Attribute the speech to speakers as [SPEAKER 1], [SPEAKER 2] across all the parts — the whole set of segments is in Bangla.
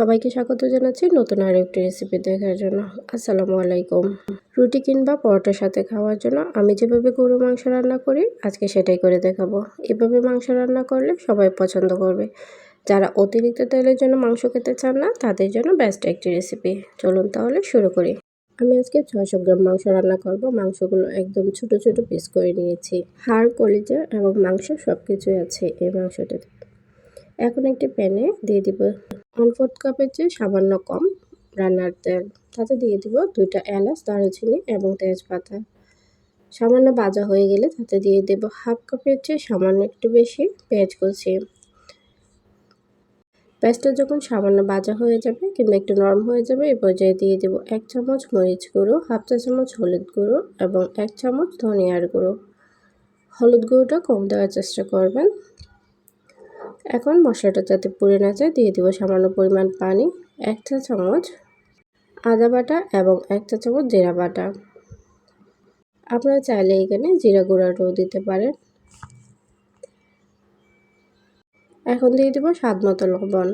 [SPEAKER 1] সবাইকে স্বাগত জানাচ্ছি নতুন আরও একটি রেসিপি দেখার জন্য। আসসালামু আলাইকুম। রুটি কিংবা পরোটার সাথে খাওয়ার জন্য আমি যেভাবে গরু মাংস রান্না করি, আজকে সেটাই করে দেখাবো। এভাবে মাংস রান্না করলে সবাই পছন্দ করবে। যারা অতিরিক্ত তেলের জন্য মাংস খেতে চান না, তাদের জন্য বেস্ট একটি রেসিপি চলুন তাহলে শুরু করি। আমি আজকে ছয়শো গ্রাম মাংস রান্না করব। মাংসগুলো একদম ছোট ছোট পিস করে নিয়েছি। হাড়, কলিজা এবং মাংস সব কিছুই আছে এই মাংসটাতে। এখন একটি প্যানে দিয়ে দিব ওয়ান ফোর্থ কাপের চেয়ে সামান্য কম রান্নার তেল। তাতে দিয়ে দিব দুইটা এলাচ, দারুচিনি এবং তেজপাতা। সামান্য ভাজা হয়ে গেলে তাতে দিয়ে দেব হাফ কাপের চেয়ে সামান্য একটু বেশি পেঁয়াজ কুচি। পেঁয়াজটা যখন সামান্য ভাজা হয়ে যাবে কিংবা একটু নরম হয়ে যাবে এই পর্যায়ে দিয়ে দেব এক চামচ মরিচ গুঁড়ো হাফ চা চামচ হলুদ গুঁড়ো এবং এক চামচ ধনিয়ার গুঁড়ো। হলুদ গুঁড়োটা কম দেওয়ার চেষ্টা করবেন। এখন মশলাটা যাতে পুড়ে না যায়, দিয়ে দিব সামান্য পরিমাণ পানি, এক চা চামচ আদা বাটা এবং এক চা চামচ জিরা বাটা। আপনারা চাইলে এখানে জিরা গুঁড়াটাও দিতে পারেন। এখন দিয়ে দেবো স্বাদ মতো লবণ।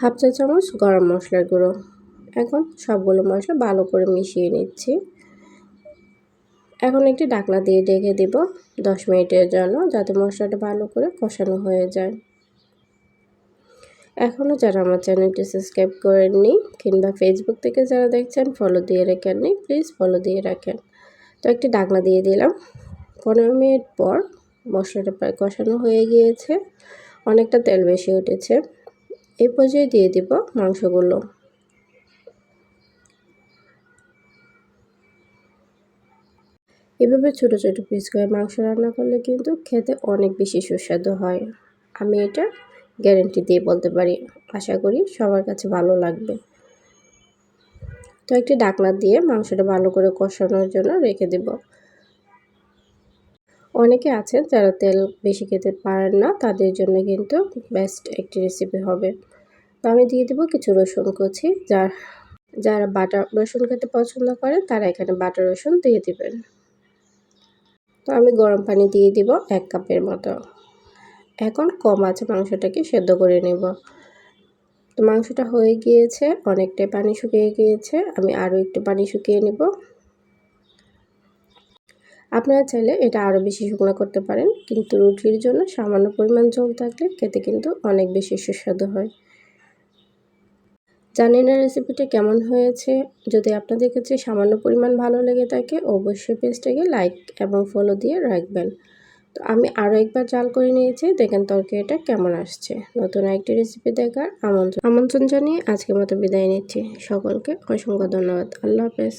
[SPEAKER 1] হাফ চা চামচ গরম মশলার গুঁড়ো। এখন সবগুলো মশলা ভালো করে মিশিয়ে নিচ্ছি। এখন একটি ডাকনা দিয়ে ডেকে দিব দশ মিনিটের জন্য যাতে মশলাটা ভালো করে কষানো হয়ে যায়। এখনও যারা আমার চ্যানেলটি সাবস্ক্রাইব করেননি কিংবা ফেসবুক থেকে যারা দেখছেন ফলো দিয়ে রাখেননি প্লিজ ফলো দিয়ে রাখেন। তো একটি ডাকনা দিয়ে দিলাম। পনেরো মিনিট পর মশলাটা প্রায় কষানো হয়ে গিয়েছে। অনেকটা তেল বেশি উঠেছে। এই পর্যায়ে দিয়ে দিব মাংসগুলো। এভাবে ছোটো ছোটো পিস করে মাংস রান্না করলে কিন্তু খেতে অনেক বেশি সুস্বাদু হয়। আমি এটা গ্যারেন্টি দিয়ে বলতে পারি। আশা করি সবার কাছে ভালো লাগবে। তো একটি ডাকনা দিয়ে মাংসটা ভালো করে কষানোর জন্য রেখে দেব। অনেকে আছেন যারা তেল বেশি খেতে পারেন না, তাদের জন্য কিন্তু বেস্ট একটি রেসিপি হবে। তো আমি দিয়ে দেবো কিছু রসুন কুচি, যার, যারা বাটা রসুন খেতে পছন্দ করে তারা এখানে বাটা রসুন দিয়ে দেবেন। তো আমি গরম পানি দিয়ে দিব এক কাপের মতো। এখন কম আছে মাংসটাকে সেদ্ধ করে নেব। তো মাংসটা হয়ে গিয়েছে, অনেকটাই পানি শুকিয়ে গিয়েছে। আমি আরও একটু পানি শুকিয়ে নেব। আপনারা চাইলে এটা আরও বেশি শুকনো করতে পারেন, কিন্তু রুটির জন্য সামান্য পরিমাণ জল থাকলে খেতে কিন্তু অনেক বেশি সুস্বাদু হয়। জানি না রেসিপিটা কেমন হয়েছে? যদি আপনাদের কাছে সামান্য পরিমাণ ভালো লেগে থাকে, অবশ্যই পেজটাকে লাইক এবং ফলো দিয়ে রাখবেন। তো আমি আরও একবার চাল করে নিয়েছি, দেখেন তরকারিটা কেমন আসছে। নতুন একটি রেসিপি দেখার আমন্ত্রণ আমন্ত্রণ জানিয়ে আজকের মতো বিদায় নিচ্ছি। সকলকে অসংখ্য ধন্যবাদ। আল্লাহ হাফেজ।